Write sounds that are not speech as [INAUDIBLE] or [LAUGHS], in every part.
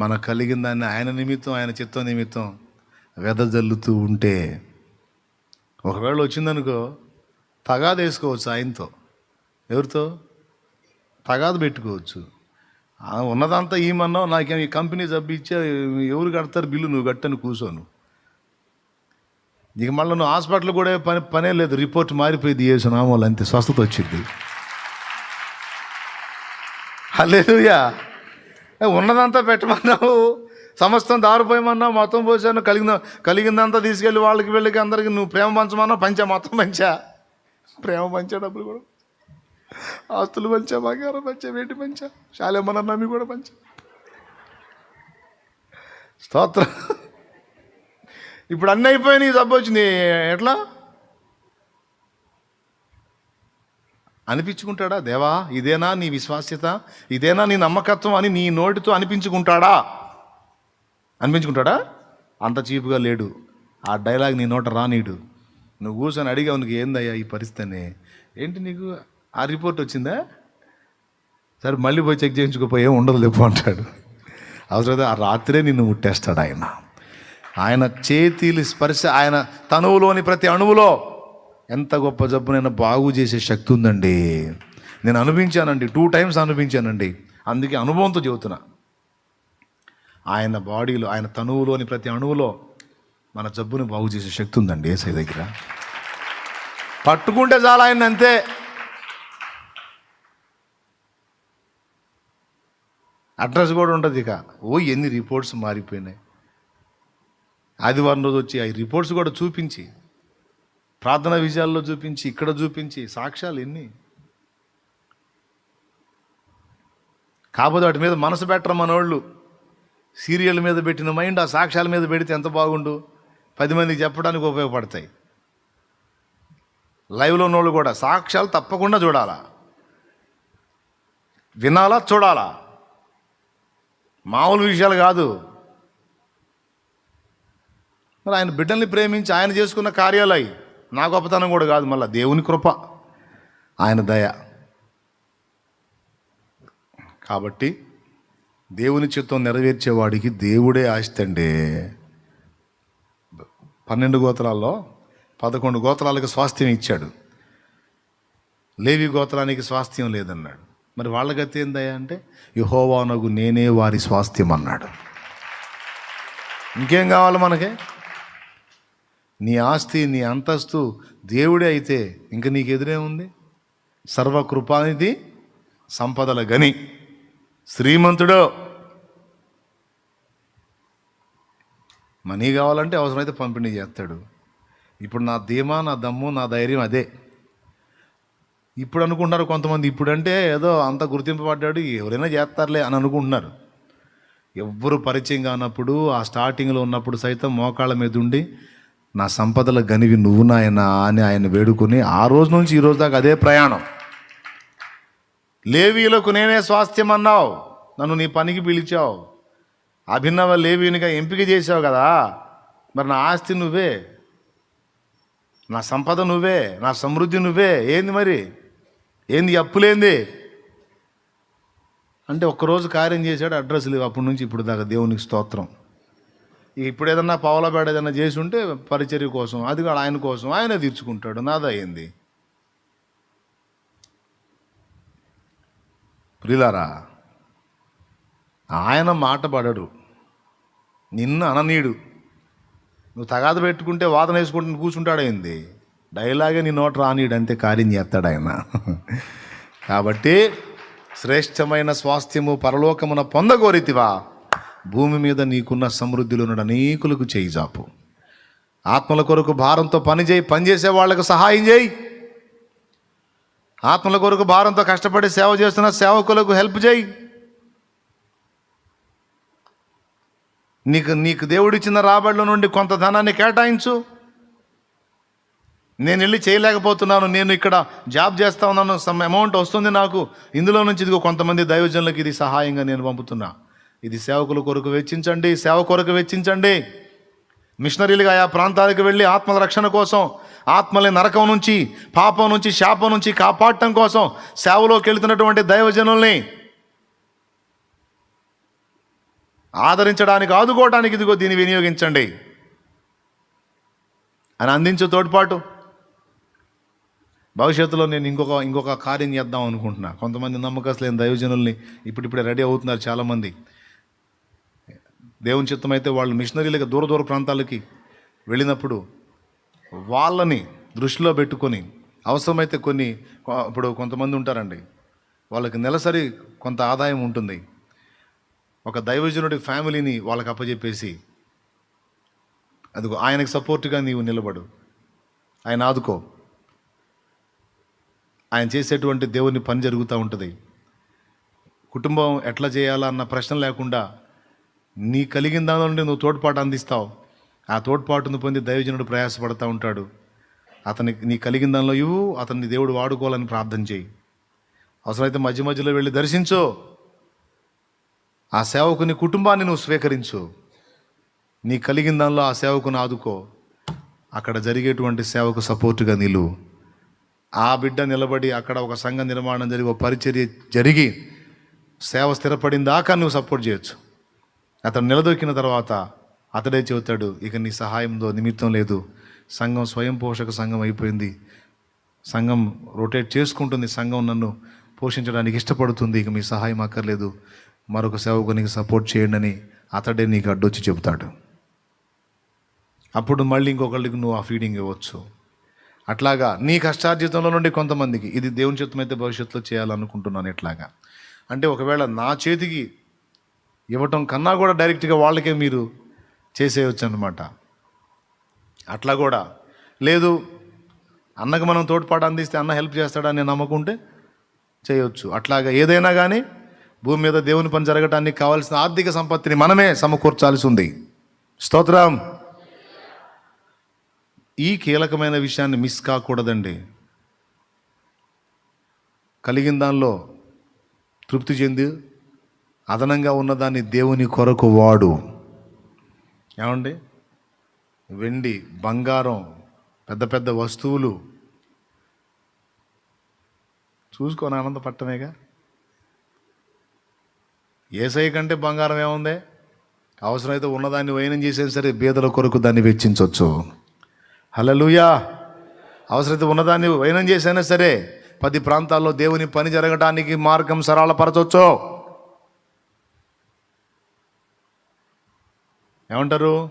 మనకు కలిగిన దాన్ని ఆయన నిమిత్తం ఆయన చిత్తం నిమిత్తం వెదజల్లుతూ ఉంటే ఒకవేళ వచ్చిందనుకో తగాదు వేసుకోవచ్చు ఆయనతో. ఎవరితో? తగాదు పెట్టుకోవచ్చు. ఉన్నదంతా ఏమన్నావు? నాకేం ఈ కంపెనీ జబ్బిచ్చే ఎవరు కడతారు బిల్లు? నువ్వు కట్టని కూర్చోను ఇక మళ్ళీ నువ్వు హాస్పిటల్ కూడా పని పనే లేదు. రిపోర్ట్ మారిపోయింది. చేసిన వాళ్ళు అంతే. స్వస్థత వచ్చింది. హలేలుయా ఉన్నదంతా పెట్టమన్నావు. సమస్తం దారిపోయమన్నావు. మొత్తం పోసాను. కలిగిన కలిగిందంతా తీసుకెళ్ళి వాళ్ళకి వెళ్ళి అందరికి నువ్వు ప్రేమ పంచమన్నావు. పంచా మొత్తం పంచా. ప్రేమ పంచా డబ్బులు కూడా. ఆస్తులు పంచా బంగారం పంచా వేటి పంచా శాలేమన్న నమ్మి కూడా పంచా. స్తోత్రం. ఇప్పుడు అన్నీ అయిపోయినాయి జబ్బు వచ్చింది. ఎట్లా? అనిపించుకుంటాడా? దేవా ఇదేనా నీ విశ్వాస్యత? ఇదేనా నీ నమ్మకత్వం అని నీ నోటితో అనిపించుకుంటాడా? అనిపించుకుంటాడా? అంత చీపుగా లేడు. ఆ డైలాగ్ నీ నోట రానీడు. నువ్వు కూర్చొని అడిగావు నీకు ఏందయ్యా ఈ పరిస్థితి ఏంటి నీకు? ఆ రిపోర్ట్ వచ్చిందా? సరే మళ్ళీ పోయి చెక్ చేయించుకోపోయి ఏం ఉండదు లేపు అంటాడు. అవసరం ఆ రాత్రే నిన్ను ముట్టేస్తాడు ఆయన. ఆయన చేతిలు స్పర్శ ఆయన తనువులోని ప్రతి అణువులో ఎంత గొప్ప జబ్బునైనా బాగు చేసే శక్తి ఉందండి. నేను అనుభవించానండి టూ టైమ్స్ అనుభవించానండి. అందుకే అనుభవంతో చెబుతున్నా. ఆయన బాడీలో ఆయన తనువులోని ప్రతి అణువులో మన జబ్బుని బాగు చేసే శక్తి ఉందండి ఏసై దగ్గర. పట్టుకుంటే చాలా ఆయన అంతే. అడ్రస్ కూడా ఉంటుంది ఇక. ఓ ఎన్ని రిపోర్ట్స్ మారిపోయినాయి. ఆదివారం రోజు వచ్చి ఆ రిపోర్ట్స్ కూడా చూపించి ప్రార్థన విజయాల్లో చూపించి ఇక్కడ చూపించి సాక్ష్యాలు ఎన్ని? కాకపోతే వాటి మీద మనసు పెట్టరు మనోళ్ళు? సీరియల్ మీద పెట్టిన మైండ్ ఆ సాక్ష్యాల మీద పెడితే ఎంత బాగుండు? పది మందికి చెప్పడానికి ఉపయోగపడతాయి. లైవ్లో ఉన్నోళ్ళు కూడా సాక్ష్యాలు తప్పకుండా చూడాలా? వినాలా? చూడాలా? మామూలు విషయాలు కాదు. మరి ఆయన బిడ్డల్ని ప్రేమించి ఆయన చేసుకున్న కార్యాలయం నా గొప్పతనం కూడా కాదు మళ్ళీ దేవుని కృప ఆయన దయ. కాబట్టి దేవుని చిత్తం నెరవేర్చేవాడికి దేవుడే ఆస్తి అండి. పన్నెండు గోత్రాల్లో పదకొండు గోత్రాలకు స్వాస్థ్యం ఇచ్చాడు. లేవి గోత్రానికి స్వాస్థ్యం లేదన్నాడు. మరి వాళ్ళ గతి ఏందయ్యా అంటే యహోవానగు నేనే వారి స్వాస్థ్యం అన్నాడు. ఇంకేం కావాలి మనకి? నీ ఆస్తి నీ అంతస్తు దేవుడే అయితే ఇంక నీకు ఎదురే ఉంది? సర్వకృపానిది సంపదల గని శ్రీమంతుడో! మనీ కావాలంటే అవసరమైతే పంపిణీ చేస్తాడు. ఇప్పుడు నా ధీమా నా దమ్ము నా ధైర్యం అదే. ఇప్పుడు అనుకుంటున్నారు కొంతమంది. ఇప్పుడంటే ఏదో అంత గుర్తింపబడ్డాడు ఎవరైనా చేస్తారులే అని అనుకుంటున్నారు. ఎవ్వరు పరిచయం కానప్పుడు ఆ స్టార్టింగ్లో ఉన్నప్పుడు సైతం మోకాళ్ళ మీద ఉండి నా సంపదల గనివి నువ్వు నాయనా అని ఆయన వేడుకుని ఆ రోజు నుంచి ఈ రోజు దాకా అదే ప్రయాణం. లేవీలకు నేనే స్వాస్థ్యం అన్నావు నన్ను నీ పనికి పిలిచావు. అభినవ లేవీనిగా ఎంపిక చేసావు కదా. మరి నా ఆస్తి నువ్వే. నా సంపద నువ్వే. నా సమృద్ధి నువ్వే. ఏంది మరి? ఏంది అప్పులేంది? అంటే ఒక్కరోజు కార్యం చేశాడు అడ్రస్ లేవు. అప్పటి నుంచి ఇప్పుడు దాకా దేవునికి స్తోత్రం. ఇప్పుడు ఏదన్నా పావులబేడ ఏదైనా చేసి ఉంటే పరిచర్య కోసం అది కూడా ఆయన కోసం ఆయన తీర్చుకుంటాడు నాదయ్యింది ప్రిలారా ఆయన మాట పడడు. నిన్ను అననీడు. నువ్వు తగాద పెట్టుకుంటే వాదన వేసుకుంటూ కూర్చుంటాడైంది? డైలాగే నీ నోట రానీడు అంతే కార్యం చేస్తాడు ఆయన. [LAUGHS] కాబట్టి శ్రేష్టమైన స్వాస్థ్యము పరలోకమున పొందగోరితివా? భూమి మీద నీకున్న సమృద్ధిలో ఉన్న అనేకులకు చేయి జాపు. ఆత్మల కొరకు భారంతో పని చేయి పనిచేసే వాళ్ళకు సహాయం చేయి. ఆత్మల కొరకు భారంతో కష్టపడి సేవ చేస్తున్న సేవకులకు హెల్ప్ చేయి. నీకు నీకు దేవుడిచ్చిన రాబడిలో నుండి కొంత ధనాన్ని కేటాయించు. నేను వెళ్ళి చేయలేకపోతున్నాను నేను ఇక్కడ జాబ్ చేస్తా ఉన్నాను సమ్ అమౌంట్ వస్తుంది నాకు. ఇందులో నుంచి ఇదిగో కొంతమంది దైవజనులకు ఇది సహాయంగా నేను పంపుతున్నా. ఇది సేవకుల కొరకు వెచ్చించండి సేవ కొరకు వెచ్చించండి. మిషనరీలుగా ఆయా ప్రాంతాలకు వెళ్ళి ఆత్మల రక్షణ కోసం ఆత్మల్ని నరకం నుంచి పాపం నుంచి శాపం నుంచి కాపాడటం కోసం సేవలోకి వెళుతున్నటువంటి దైవజనుల్ని ఆదరించడానికి ఆదుకోవడానికి ఇదిగో దీన్ని వినియోగించండి. అని అందించే తోడ్పాటు. భవిష్యత్తులో నేను ఇంకొక ఇంకొక కార్యం చేద్దాం అనుకుంటున్నా. కొంతమంది నమ్మకస్తులేని దైవజనుల్ని ఇప్పుడిప్పుడే రెడీ అవుతున్నారు చాలామంది. దేవుని చిత్తం అయితే వాళ్ళు మిషనరీలకు దూర దూర ప్రాంతాలకి వెళ్ళినప్పుడు వాళ్ళని దృష్టిలో పెట్టుకొని అవసరమైతే కొన్ని ఇప్పుడు కొంతమంది ఉంటారండి వాళ్ళకి నెలసరి కొంత ఆదాయం ఉంటుంది. ఒక దైవజనుడి ఫ్యామిలీని వాళ్ళకి అప్పచెప్పేసి అదిగో ఆయనకు సపోర్ట్గా నీవు నిలబడు ఆయన ఆదుకో. ఆయన చేసేటువంటి దేవుని పని జరుగుతూ ఉంటుంది. కుటుంబం ఎట్లా చేయాలా అన్న ప్రశ్న లేకుండా నీ కలిగిన దానిలో నుండి నువ్వు తోడ్పాటు అందిస్తావు. ఆ తోడ్పాటును పొంది దైవజనుడు ప్రయాసపడతా ఉంటాడు. అతనికి నీ కలిగిన దానిలో ఇవ్వు అతన్ని దేవుడు వాడుకోవాలని ప్రార్థన చేయి. అవసరమైతే మధ్య మధ్యలో వెళ్ళి దర్శించు. ఆ సేవకుని కుటుంబాన్ని నువ్వు స్వీకరించు. నీ కలిగిన దానిలో ఆ సేవకుని ఆదుకో. అక్కడ జరిగేటువంటి సేవకు సపోర్టుగా నిలువు ఆ బిడ్డ నిలబడి అక్కడ ఒక సంఘ నిర్మాణం జరిగి ఒక పరిచర్య జరిగి సేవ స్థిరపడిన దాకా నువ్వు సపోర్ట్ చేయొచ్చు. అతను నిలదొక్కిన తర్వాత అతడే చెబుతాడు ఇక నీ సహాయంతో నిమిత్తం లేదు. సంఘం స్వయం పోషక సంఘం అయిపోయింది. సంఘం రొటేట్ చేసుకుంటుంది. సంఘం నన్ను పోషించడానికి ఇష్టపడుతుంది. ఇక మీ సహాయం అక్కర్లేదు. మరొక సేవకునికి సపోర్ట్ చేయండి అని అతడే నీకు అడ్డొచ్చి చెబుతాడు. అప్పుడు మళ్ళీ ఇంకొకళ్ళకి నువ్వు ఆ ఫీడింగ్ ఇవ్వచ్చు. అట్లాగా నీ కష్టార్జితంలో నుండి కొంతమందికి ఇది దేవుని చిత్తం అయితే భవిష్యత్తులో చేయాలనుకుంటున్నాను ఇట్లాగా. అంటే ఒకవేళ నా చేతికి ఇవ్వటం కన్నా కూడా డైరెక్ట్గా వాళ్ళకే మీరు చేసేయచ్చు అనమాట అట్లా కూడా. లేదు అన్నకు మనం తోడ్పాటు అందిస్తే అన్న హెల్ప్ చేస్తాడని నమ్మకం చేయొచ్చు. అట్లాగా ఏదైనా కానీ భూమి మీద దేవుని పని జరగటానికి కావాల్సిన ఆర్థిక సంపత్తిని మనమే సమకూర్చాల్సి ఉంది. స్తోత్రం. ఈ కీలకమైన విషయాన్ని మిస్ కాకూడదండి. కలిగిన దానిలో తృప్తి చెంది అదనంగా ఉన్నదాన్ని దేవుని కొరకు వాడు. ఏమండి? వెండి బంగారం పెద్ద పెద్ద వస్తువులు. చూసుకొని ఆనందపట్టమేగా ఏసై కంటే బంగారం ఏముంది? అవసరమైతే ఉన్నదాన్ని వైనం చేసేది సరే బీదల కొరకు దాన్ని వెచ్చించవచ్చు హలలుయా అవసరమైతే ఉన్నదాన్ని వైనం చేసైనా సరే పది ప్రాంతాల్లో దేవుని పని జరగడానికి మార్గం సరళపరచవచ్చు ఏమంటారు?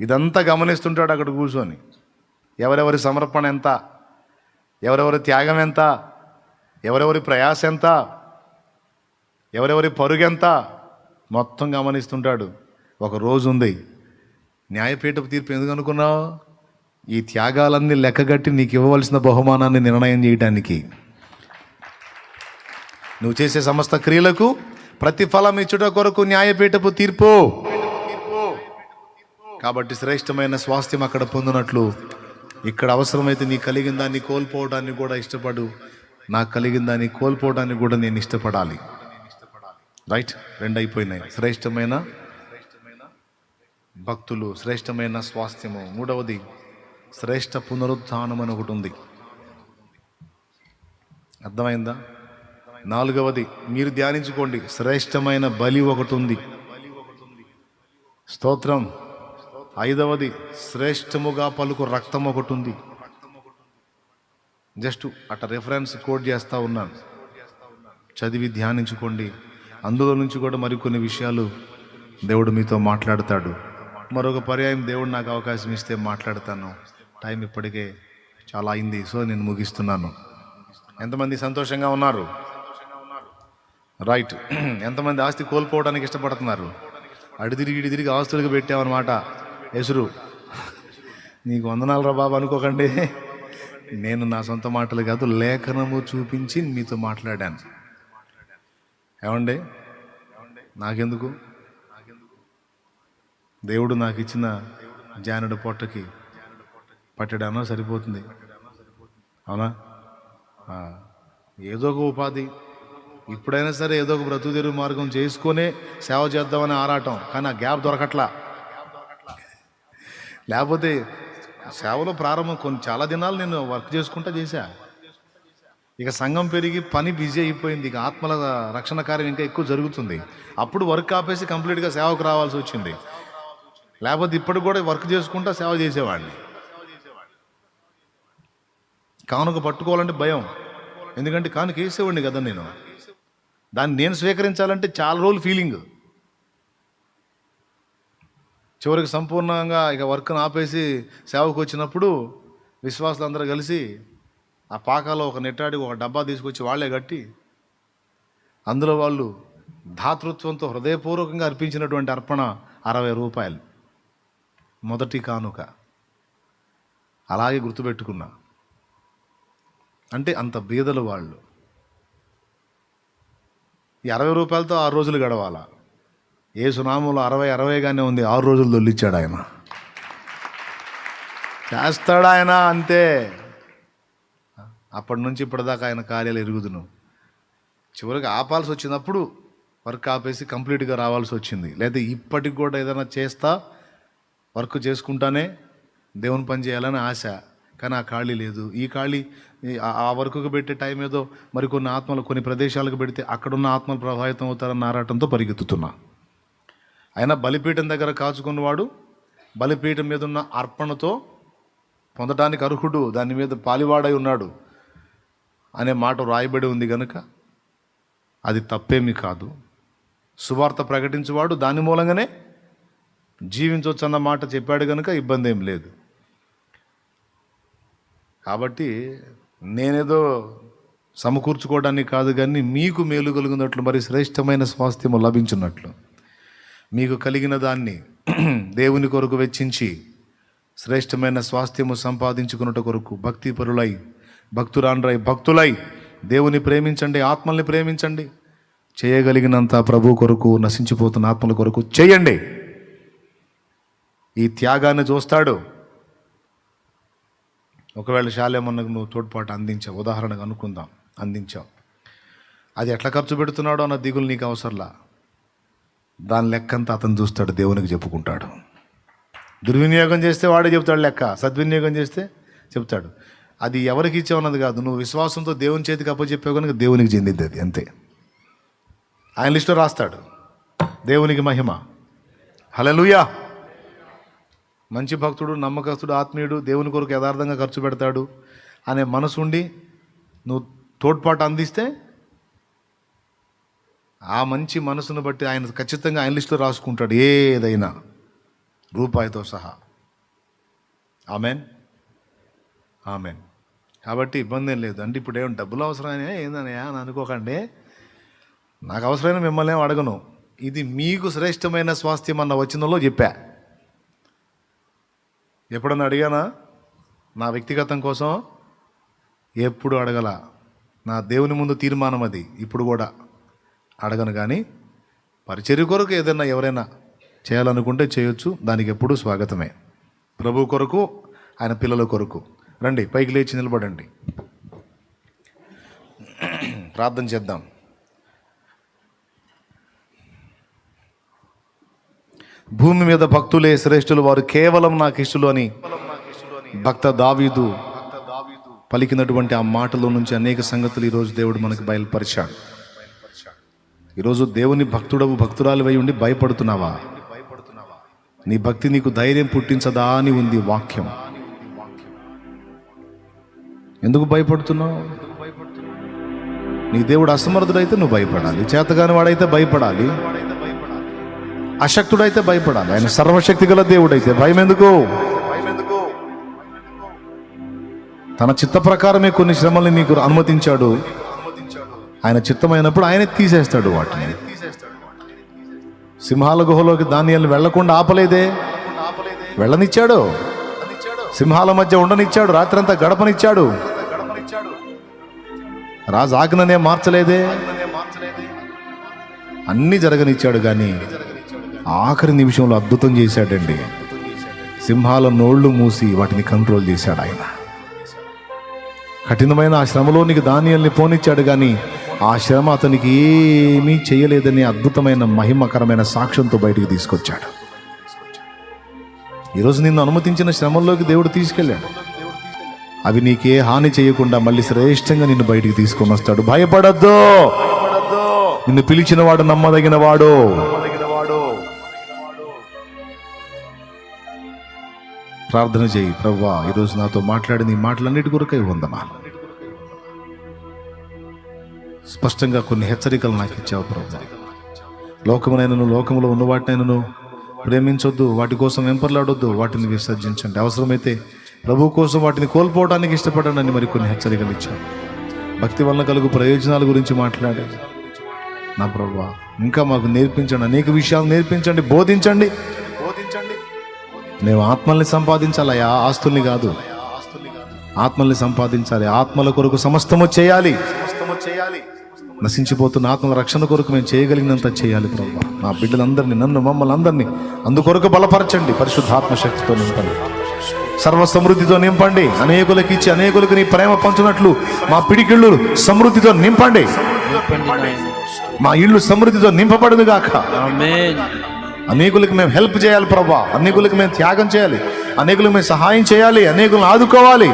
ఇదంతా గమనిస్తుంటాడు అక్కడ కూర్చొని. ఎవరెవరి సమర్పణ ఎంత? ఎవరెవరి త్యాగం ఎంత? ఎవరెవరి ప్రయాస ఎంత? ఎవరెవరి పరుగెంత మొత్తం గమనిస్తుంటాడు. ఒక రోజు ఉంది. న్యాయపీఠపు తీర్పు ఎందుకు అనుకున్నావు? ఈ త్యాగాలన్నీ లెక్కగట్టి నీకు ఇవ్వవలసిన బహుమానాన్ని నిర్ణయం చేయడానికి నువ్వు చేసే సమస్త క్రియలకు ప్రతిఫలం ఇచ్చుట కొరకు న్యాయపీఠపు తీర్పు. కాబట్టి శ్రేష్టమైన స్వాస్థ్యం అక్కడ పొందినట్లు ఇక్కడ అవసరమైతే నీ కలిగిన దాన్ని కోల్పోవడానికి కూడా ఇష్టపడు. నాకు కలిగిన దాన్ని కోల్పోవడానికి కూడా నేను ఇష్టపడాలి. రైట్ రెండు అయిపోయినాయి శ్రేష్టమైన భక్తులు శ్రేష్టమైన స్వాస్థ్యము. మూడవది శ్రేష్ట పునరుత్థానం అని ఒకటి ఉంది. అర్థమైందా? నాలుగవది మీరు ధ్యానించుకోండి. శ్రేష్టమైన బలి ఒకటి ఉంది స్తోత్రం. ఐదవది శ్రేష్టముగా పలుకు రక్తం ఒకటి ఉంది జస్ట్ అట్ట రెఫరెన్స్ కోడ్ చేస్తూ ఉన్నాను. చదివి ధ్యానించుకోండి. అందులో నుంచి కూడా మరికొన్ని విషయాలు దేవుడు మీతో మాట్లాడతాడు. మరొక పర్యాయం దేవుడు నాకు అవకాశం ఇస్తే మాట్లాడతాను. టైం ఇప్పటికే చాలా అయింది. సో నేను ముగిస్తున్నాను. ఎంతమంది సంతోషంగా ఉన్నారు? రైట్ [CLEARS THROAT] ఎంతమంది ఆస్తి కోల్పోవడానికి ఇష్టపడుతున్నారు? అడి తిరిగి ఇడి తిరిగి ఆస్తులకు పెట్టామన్నమాట ఎసురు నీకు వందనాలు రా బాబు అనుకోకండి. నేను నా సొంత మాటలు కాదు లేఖనము చూపించి మీతో మాట్లాడాను. ఏమండి? నాకెందుకు? దేవుడు నాకు ఇచ్చిన జానుడు పొట్టకి పట్టడానో సరిపోతుంది. అవునా? ఏదో ఒక ఉపాధి. ఇప్పుడైనా సరే ఏదో ఒక బ్రతుకు మార్గం చేసుకునే సేవ చేద్దామని ఆరాటం కానీ ఆ గ్యాప్ దొరకట్లా. లేకపోతే సేవలో ప్రారంభం కొన్ని చాలా దినాలు నేను వర్క్ చేసుకుంటా చేశా. ఇక సంఘం పెరిగి పని బిజీ అయిపోయింది ఇక ఆత్మల రక్షణ కార్యం ఇంకా ఎక్కువ జరుగుతుంది. అప్పుడు వర్క్ ఆపేసి కంప్లీట్గా సేవకు రావాల్సి వచ్చింది. లేకపోతే ఇప్పటికి కూడా వర్క్ చేసుకుంటా సేవ చేసేవాడిని. కానుక పట్టుకోవాలంటే భయం. ఎందుకంటే కానుక వేసేవాడిని కదా నేను. దాన్ని నేను స్వీకరించాలంటే చాలా రోజులు ఫీలింగ్ చివరికి సంపూర్ణంగా ఇక వర్క్ను ఆపేసి సేవకు వచ్చినప్పుడు విశ్వాసులు అందరూ కలిసి ఆ పాకాలో ఒక నెట్టాడి ఒక డబ్బా తీసుకొచ్చి వాళ్ళే కట్టి అందులో వాళ్ళు ధాతృత్వంతో హృదయపూర్వకంగా అర్పించినటువంటి అర్పణ అరవై రూపాయలు. మొదటి కానుక. అలాగే గుర్తుపెట్టుకున్నా. అంటే అంత బీదలు వాళ్ళు. అరవై రూపాయలతో ఆరు రోజులు గడవాల? ఏ సునామంలో అరవై అరవైగానే ఉంది ఆరు రోజులు దొల్లిచ్చాడు ఆయన. చేస్తాడు ఆయన అంతే. అప్పటి నుంచి ఇప్పటిదాకా ఆయన కార్యాలు ఎరుగుదును. చివరికి ఆపాల్సి వచ్చినప్పుడు వర్క్ ఆపేసి కంప్లీట్గా రావాల్సి వచ్చింది. లేదా ఇప్పటికి కూడా ఏదైనా చేస్తా వర్క్ చేసుకుంటానే దేవుని పని చేయాలని ఆశ. కానీ ఆ ఖాళీ లేదు. ఈ ఖాళీ ఆ- వరకుకు పెట్టే టైం ఏదో మరికొన్ని ఆత్మలు కొన్ని ప్రదేశాలకు పెడితే అక్కడున్న ఆత్మలు ప్రభావితం అవుతారన్న ఆరాటంతో పరిగెత్తుతున్నా. అయినా బలిపీఠం దగ్గర కాచుకున్నవాడు బలిపీఠం మీద ఉన్న అర్పణతో పొందడానికి అర్హుడు దాని మీద పాలివాడై ఉన్నాడు అనే మాట రాయబడి ఉంది కనుక అది తప్పేమీ కాదు. సువార్త ప్రకటించేవాడు దాని మూలంగానే జీవించవచ్చు అన్న మాట చెప్పాడు కనుక ఇబ్బంది ఏం లేదు. కాబట్టి నేనేదో సమకూర్చుకోవడానికి కాదు కానీ మీకు మేలు కలిగినట్లు మరి శ్రేష్టమైన స్వాస్థ్యము లభించినట్లు. మీకు కలిగిన దాన్ని [CLEARS THROAT] దేవుని కొరకు వెచ్చించి శ్రేష్టమైన స్వాస్థ్యము సంపాదించుకున్నట కొరకు భక్తి పరులై భక్తురాండ్రై భక్తులై దేవుని ప్రేమించండి ఆత్మల్ని ప్రేమించండి. చేయగలిగినంత ప్రభు కొరకు నశించిపోతున్న ఆత్మల కొరకు చేయండి. ఈ త్యాగాన్ని చూస్తాడు. ఒకవేళ శాలేమన్నకు నువ్వు తోడ్పాటు అందించావు ఉదాహరణకు అనుకుందాం అందించావు. అది ఎట్లా ఖర్చు పెడుతున్నాడో అన్న దిగులు నీకు అవసరంలా? దాని లెక్కంతా అతను చూస్తాడు దేవునికి చెప్పుకుంటాడు. దుర్వినియోగం చేస్తే వాడే చెప్తాడు లెక్క సద్వినియోగం చేస్తే చెప్తాడు. అది ఎవరికి ఇచ్చావన్నది కాదు నువ్వు విశ్వాసంతో దేవుని చేతికి అప్పచెప్పావు కనుక దేవునికి చెందిద్ది అది అంతే. ఆయన లిస్టులో రాస్తాడు దేవునికి మహిమ. హలలుయా మంచి భక్తుడు నమ్మకస్తుడు ఆత్మీయుడు దేవుని కొరకు యథార్థంగా ఖర్చు పెడతాడు అనే మనసు ఉండి నువ్వు తోడ్పాటు అందిస్తే ఆ మంచి మనసును బట్టి ఆయన ఖచ్చితంగా ఆయన లిస్టులో రాసుకుంటాడు ఏదైనా రూపాయితో సహా. ఆమెన్? ఆమెన్. కాబట్టి ఇబ్బంది ఏం లేదు. అంటే ఇప్పుడు ఏం డబ్బులు అవసరమైనా ఏందనయా అని అనుకోకండి. నాకు అవసరమైన మిమ్మల్ని ఏం అడగను. ఇది మీకు శ్రేష్టమైన స్వాస్థ్యం అన్న వచ్చినలో చెప్పా. ఎప్పుడన్నా అడిగానా? నా వ్యక్తిగతం కోసం ఎప్పుడు అడగల. నా దేవుని ముందు తీర్మానం అది ఇప్పుడు కూడా. అడగను కానీ పరిచర్య కొరకు ఏదైనా ఎవరైనా చేయాలనుకుంటే చేయొచ్చు. దానికి ఎప్పుడూ స్వాగతమే. ప్రభు కొరకు ఆయన పిల్లల కొరకు. రండి పైకి లేచి నిలబడండి. ప్రార్థన చేద్దాం. భూమి మీద భక్తులే శ్రేష్ఠులు వారు కేవలం నాకు ఇష్టలు అని భక్త దావీదు పలికినటువంటి ఆ మాటలో నుంచి అనేక సంగతులు ఈరోజు దేవుడు మనకు బయలుపరిచాడు. ఈరోజు దేవుని భక్తుడవు భక్తురాలు ఉండి భయపడుతున్నావా? నీ భక్తి నీకు ధైర్యం పుట్టించదా అని ఉంది వాక్యం. ఎందుకు భయపడుతున్నావు? నీ దేవుడు అసమర్థుడైతే నువ్వు భయపడాలి చేతగాని వాడైతే భయపడాలి. అశక్తుడైతే భయపడాలి. ఆయన సర్వశక్తి గల దేవుడైతే. భయం ఎందుకు? తన చిత్త ప్రకారమే కొన్ని శ్రమల్ని నీకు అనుమతించాడు. ఆయన చిత్తమైనప్పుడు ఆయనే తీసేస్తాడు వాటిని. సింహాల గుహలోకి ధాన్యాలను వెళ్ళకుండా ఆపలేదే? వెళ్ళనిచ్చాడు. సింహాల మధ్య ఉండనిచ్చాడు. రాత్రంతా గడపనిచ్చాడు. రాజు ఆజ్ఞనే మార్చలేదే? అన్ని జరగనిచ్చాడు కానీ ఆఖరి నిమిషంలో అద్భుతం చేశాడండి. సింహాల నోళ్ళు మూసి వాటిని కంట్రోల్ చేశాడు ఆయన. కఠినమైన ఆ శ్రమలోనికి ధాన్యాల్ని పోనిచ్చాడు కానీ ఆ శ్రమ అతనికి ఏమీ చేయలేదని అద్భుతమైన మహిమకరమైన సాక్ష్యంతో బయటికి తీసుకొచ్చాడు. ఈరోజు నిన్ను అనుమతించిన శ్రమంలోకి దేవుడు తీసుకెళ్ళాడు. అవి నీకే హాని చేయకుండా మళ్ళీ శ్రేష్టంగా నిన్ను బయటికి తీసుకొని వస్తాడు. భయపడద్దు. నిన్ను పిలిచిన వాడు నమ్మదగిన వాడు. ప్రార్థన చేయి ప్రవ్వా ఈరోజు నాతో మాట్లాడిన ఈ మాటలన్నిటి కొరకై వందనాలు స్పష్టంగా కొన్ని హెచ్చరికలు నాకు ఇచ్చావు ప్రభు లోకమునైనను లోకములో ఉన్న వాటినైనను ప్రేమించొద్దు వాటి కోసం వెంపర్లాడొద్దు వాటిని విసర్జించండి. అవసరమైతే ప్రభు కోసం వాటిని కోల్పోవడానికి ఇష్టపడండి మరి కొన్ని హెచ్చరికలు ఇచ్చావు. భక్తి వలన కలుగు ప్రయోజనాల గురించి మాట్లాడే. నా ప్రభు ఇంకా మాకు నేర్పించండి అనేక విషయాలు నేర్పించండి బోధించండి బోధించండి. మేము ఆత్మల్ని సంపాదించాలయా ఆస్తుల్ని కాదు. ఆత్మల్ని సంపాదించాలి. ఆత్మల కొరకు సమస్తము చేయాలి. సమస్తము చేయాలి నశించిపోతున్న ఆత్మల రక్షణ కొరకు మేము చేయగలిగినంత చేయాలి ప్రభు. మా బిడ్డలందరినీ నన్ను మమ్మల్ని అందరినీ అందుకొరకు బలపరచండి. పరిశుద్ధాత్మ శక్తితో నింపండి. సర్వ సమృద్ధితో నింపండి. అనేకులకు ఇచ్చి అనేకులకు నీ ప్రేమ పంచునట్లు మా పిడికిళ్ళు సమృద్ధితో నింపండి. మా ఇళ్ళు సమృద్ధితో నింపబడును గాక ఆమేన్. అనేకులకు మేము హెల్ప్ చేయాలి ప్రభా. అనేకులకు మేము త్యాగం చేయాలి. అనేకులకు మేము సహాయం చేయాలి. అనేకులను ఆదుకోవాలి.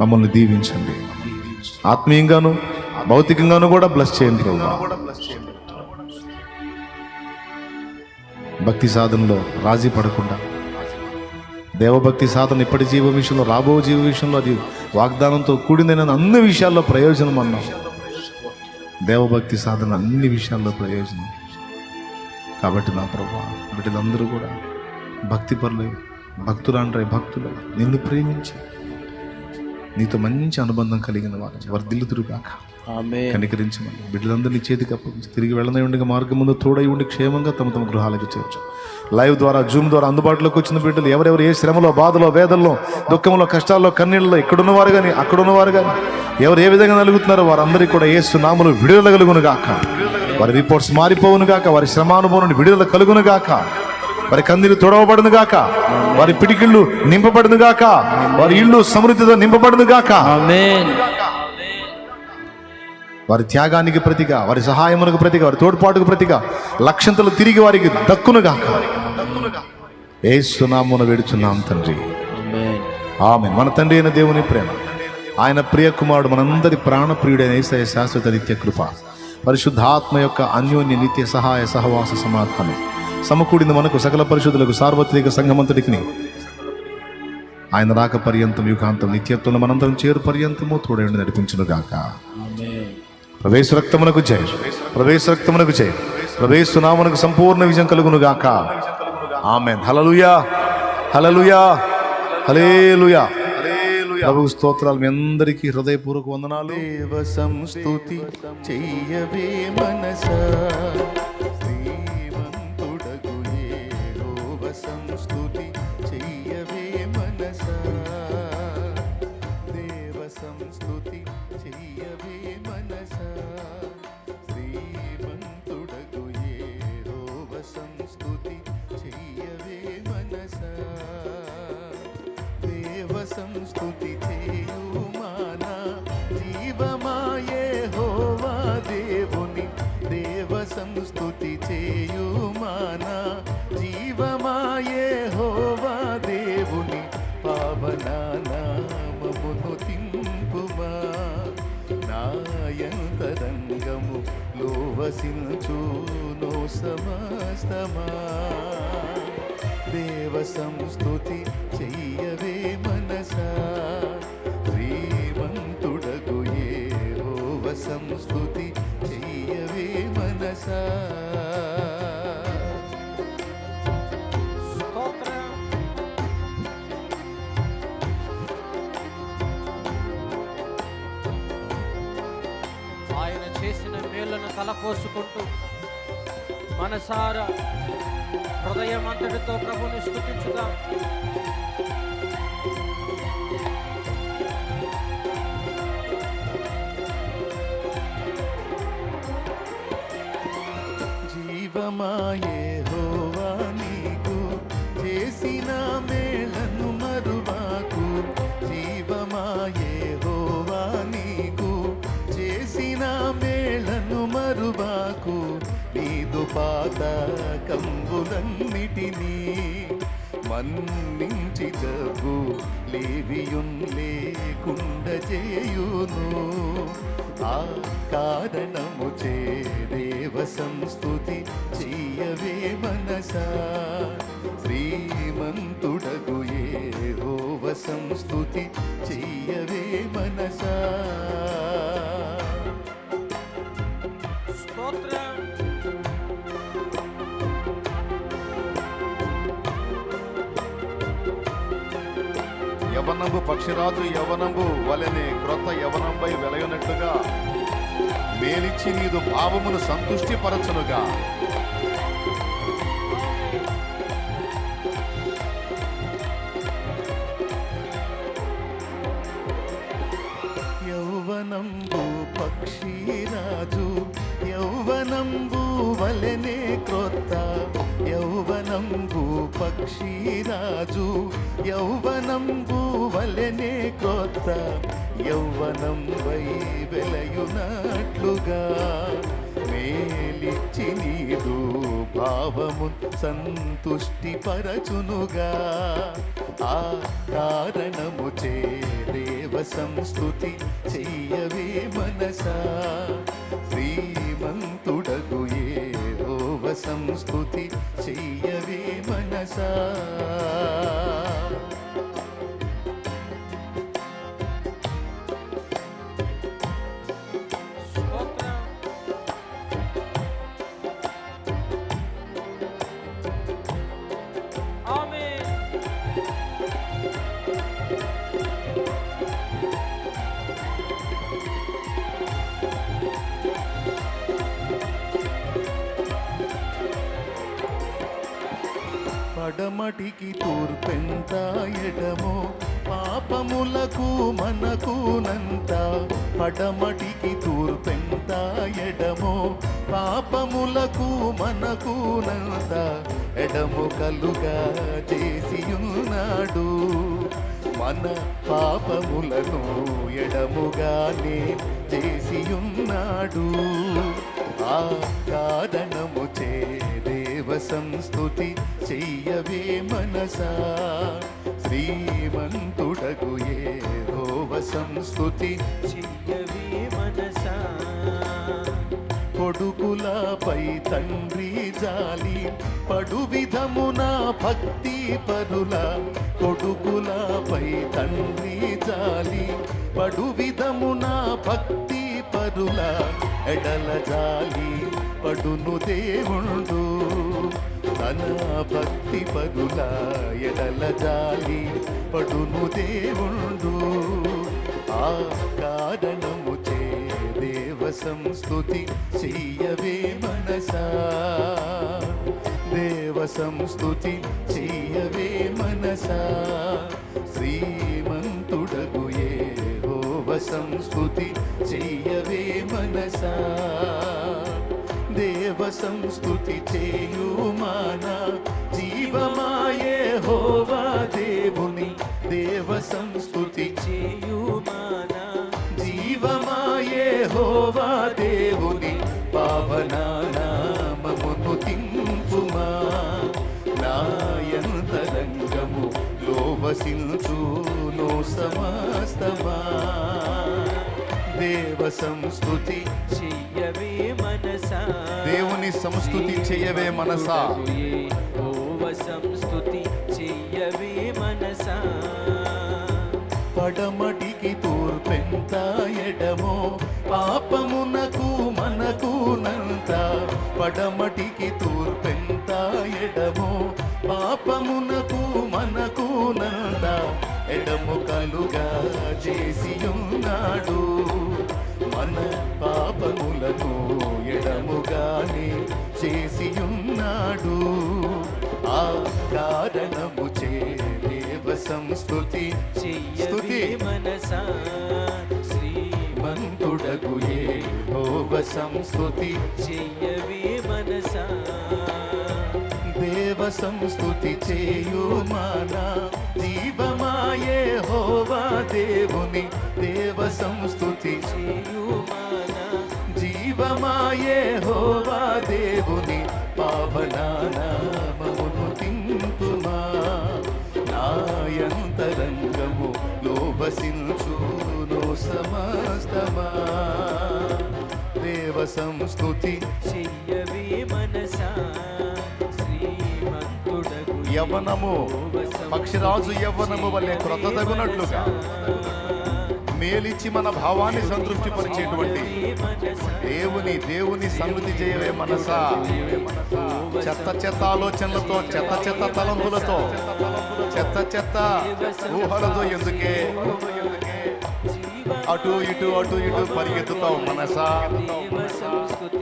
మమ్మల్ని దీవించండి. ఆత్మీయంగాను భౌతికంగాను కూడా బ్లస్ చేయండి ప్రభా. భక్తి సాధనలో రాజీ పడకుండా. దేవభక్తి సాధన ఇప్పటి జీవ విషయంలో రాబో జీవ విషయంలో అది వాగ్దానంతో కూడిందైన అన్ని విషయాల్లో ప్రయోజనం అన్నాం. దేవభక్తి సాధన అన్ని విషయాల్లో ప్రయోజనం. కాబట్టి నా ప్రభా వీటిలందరూ కూడా భక్తి పరులై భక్తురాండ్రై భక్తులై నిన్ను ప్రేమించి నీతో మంచి అనుబంధం కలిగిన వారు వర్ధిల్లుతురుగాక కనికరించమని. బిడ్డలందరినీ చేతికి అప్పగించి తిరిగి వెళ్ళనే ఉండగా మార్గం ముందు తోడై ఉండి క్షేమంగా తమ తమ గృహాలకు చేర్చు. లైవ్ ద్వారా జూమ్ ద్వారా అందుబాటులోకి వచ్చిన బిడ్డలు ఎవరెవరు ఏ శ్రమలో బాధలో వేదల్లో దుఃఖంలో కష్టాల్లో కన్నీళ్ళలో ఇక్కడున్నవారు కానీ అక్కడున్నవారు కానీ ఎవరు ఏ విధంగా నలుగుతున్నారో వారందరికీ కూడా ఏసు నాములు విడుదల కలుగును గాక. వారి రిపోర్ట్స్ మారిపోవును గాక వారి శ్రమానుభవం విడుదల కలుగును గాక. వారి కందిలు తొడవబడును గాక. వారి పిడికిళ్ళు నింపబడును గాక. వారి ఇల్లు సమృద్ధితో నింపబడును గాక. వారి త్యాగానికి ప్రతిగా వారి సహాయమునకు ప్రతిగా వారి తోడ్పాటుకు ప్రతిగా లక్షంతలు తిరిగి వారికి దక్కునుగా ఏ సునామున వేడుచున్నాం తండ్రి. ఆమె మన తండ్రి అయిన దేవుని ప్రేమ. ఆయన ప్రియ కుమారుడు మనందరి ప్రాణప్రియుడైన ఏసయ శాశ్వత నిత్య కృప. పరిశుద్ధాత్మ యొక్క అన్యోన్య నిత్య సహాయ సహవాస సమాధానం. సమకూడిన మనకు సకల పరిశుద్ధులకు సార్వత్రిక సంఘమంతుడికి ఆయన రాక పర్యంతం యుగాంతం నిత్యత్వంలో మనందరం చేరు పర్యంతము తోడైండి నడిపించునుగాక. ప్రవేశ రక్తమునకు జయ. ప్రవేశ రక్తమునకు జయ. ప్రవేశ నామనకు సంపూర్ణ విజయం కలుగును గాక ఆమె హలలుయా హలలుయా హలేలుయా ప్రభు స్తోత్రాలు మీ అందరికీ హృదయపూర్వక వందనాలు. దేవ సంస్తుతి చెయ్యవే మనస. లోవసించును సమస్తమా. దేవ సంస్తుతి చెయ్యవే మనసా. శ్రీమంతుడగు ఏహోవ సంస్తుతి చెయ్యవే మనసా. కోసుకుంటూ మనసారా హృదయం అంతటితో ప్రభుని స్థుతించుదాం మరువాకు పాత కంబులన్నిటినీ మన్నించి జబ్బు లేవియున్ లేకుండ చేయును. ఆ కారణము చే దేవ సంస్థుతి చెయ్యవే మనసా. శ్రీమంతుడగు ఏ హోవ సంస్థుతి చెయ్యవే మనసా. యవనంబు పక్షిరాజు యవనంబు వలెనే క్రొత్త యవనంపై వెలయనట్టుగా మేలిచ్చి నీదు భావమును సంతుష్టిపరచనుగా. యౌవనంబు పక్షిరాజు యౌవనంబు వలెనే క్రొత్త యౌవనంబు పక్షిరాజు యౌవనంబు వలెనే కొత్త యౌవనం వై వెలయునట్లుగా. మేలిచ్చి నీదు భావము సంతుష్టి పరచునుగా. ఆ కారణము చే దేవ సంస్థుతి చెయ్యవే మనసా. శ్రీమంతుడు సంస్కృతి చెయ్యవే మనసా. పడమటికి తూర్పెంత ఎడమో పాపములకు మనకునంత పడమటికి తూర్పెంత ఎడమో పాపములకు మనకునంత ఎడము కలుగా చేసి ఉన్నాడు మన పాపములను ఎడముగానే చేసి ఉన్నాడు ఆ కారణము చేరే దేవ సంస్థుతి చెయ్యవే మనసా శ్రీమంతుడకు ఏ హోవ సంస్థుతి చెయ్యవే మనసా కొడుకులపై తండ్రి జాలి పడు విధమున భక్తి పరుల కొడుకులపై తండ్రి జాలి పడు విధమున భక్తి పరుల ఎడల జాలి పడును దేవుండు తన భక్తి పరుల ఎడల జాలి పడును దేవుండు. ఆ కారణము చే దేవ సంస్థుతి చెయ్యవే మనసా. దేవ సంస్థుతి చెయ్యవే మనసా. శ్రీమంతుడగు ఏ హోవ సంస్థుతి చెయ్యవే మనసా. దేవ సంస్థుతి చేయుమాన జీవమాయే హోవా దేవుని. దేవ సంస్థుతి చేయుమానా జీవమాయే హోవా దేవుని. పావనామమును తింపుమా. నాయంతరంగము లోవసించును సమస్తమా. దేవ సంస్థుతి. చెయ్యవే మనసా. దేవుని సంస్థుతి చెయ్యవే మనసా. ఓవ సంస్థుతి చెయ్యవే మనసా. పడమటికి తూర్పెంత ఎడమో పాపమునకు మనకు నంత. పడమటికి తూర్పెంత ఎడమో పాపమునకు మనకు నంత. ఎడము కలుగా చేసి ఉన్నాడు మన పాపములను ఎడముగానే చేసి ఉన్నాడు ఆ కారణము చే దేవ సంస్థుతి స్తుతి. మనసా శ్రీమంతుడగు మంతుడగు ఏ హోవ సంస్థుతి చెయ్యవే మనసా దేవ సంస్థుతి చేయుమాన? దీపమాయే హోవా దేవుని దేవ సంస్థుతి జీవమాయే హోవా దేవుని పావనామమును తింటుమా. నాయంతరంగము లోబసించును సమస్తమా. దేవ సంస్కృతి చెయ్యవే మనసా. యవ్వనము. పక్షిరాజు యవ్వనము వల్లే క్రొత్తదగునట్లుగా. మేలిచ్చి మన భావాన్ని సంతృప్తి పరిచేటువంటి దేవుని దేవుని సంగతి చేయవే మనసా. చెత్త చెత్త ఆలోచనలతో చెత్త చెత్త తలంపులతో చెత్త చెత్త ఊహలతో ఎందుకే? అటు ఇటు అటు ఇటు పరిగెత్తుతావు మనసా.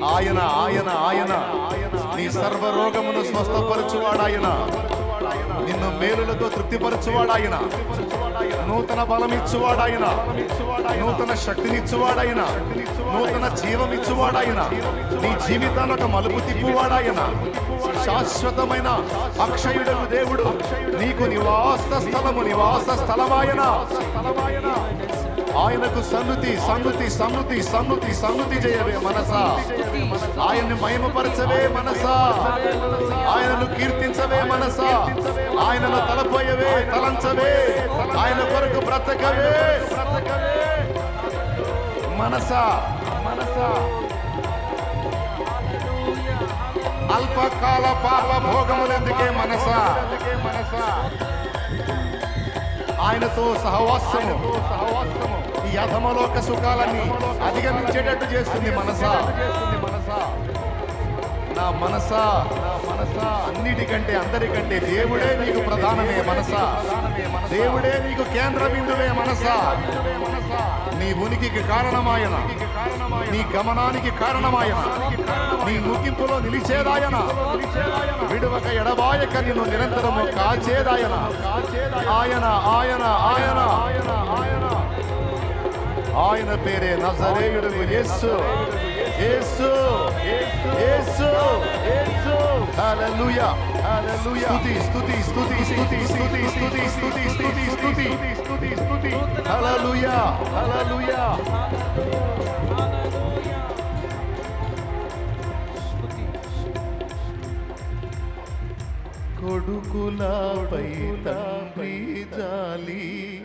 ఆయన ఆయన ఆయన నీ సర్వరోగమును స్వస్థపరచువాడాయన. నిన్ను మేలులతో తృప్తిపరచువాడాయన. నూతన బలం ఇచ్చువాడాయన నూతన శక్తినిచ్చువాడాయన. నూతన జీవం ఇచ్చువాడాయన నీ జీవితాన్ని ఒక మలుపు తిప్పువాడాయన. శాశ్వతమైన అక్షయుడకు దేవుడు. నీకు నివాస స్థలము నివాస స్థలమాయన ఆయనకు సన్నుతి సన్నుతి సన్నుతి సన్నుతి సన్నుతి చేయవే మనసా. ఆయన్ని మహిమపరచవే మనసా. ఆయనను కీర్తించవే మనసా. ఆయనను తలపోయవే తలంచవే. ఆయన కొరకు బ్రతకవే. మనసా. మనసా అల్పకాల పాప భోగములందుకే మనసా? మనసా ఆయనతో సహవాసము సహవాసము. ఈ సుఖాలని అధిగమించేటట్టు చేస్తుంది మనసా. నా మనసా నా మనసా అన్నిటికంటే అందరికంటే దేవుడే నీకు ప్రధానమే మనసా. దేవుడే నీకు కేంద్ర బిందువే మనసా. నీ ఉనికికి కారణమాయన నీ గమనానికి కారణమాయన నీ ముగింపులో నిలిచేదాయన. విడువక ఎడబాయక నిన్ను నిరంతరము కాచేదాయన. ఆయన ఆయన ఆయన ఆయన. ఆయన పేరే నజరేయుడు యేసు. యేసు. యేసు. యేసు హల్లెలూయా. హల్లెలూయా. స్తుతి స్తుతి స్తుతి స్తుతి స్తుతి స్తుతి స్తుతి స్తుతి స్తుతి. స్తుతి స్తుతి. హల్లెలూయా హల్లెలూయా కొడుకులపై తండ్రి జాలి.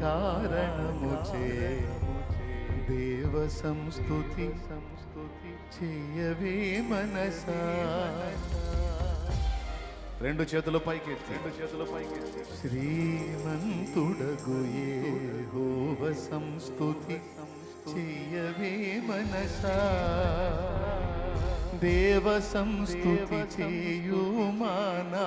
కారణముచే దేవ సంస్తుతి సంస్తుతి చేయవే మనసా. రెండు చేతుల పైకి రెండు చేతుల పైకి శ్రీమంతుడగు హోవ సంస్తుతి చేయవే మనసా. దేవ సంస్తుతి చేయుమానా.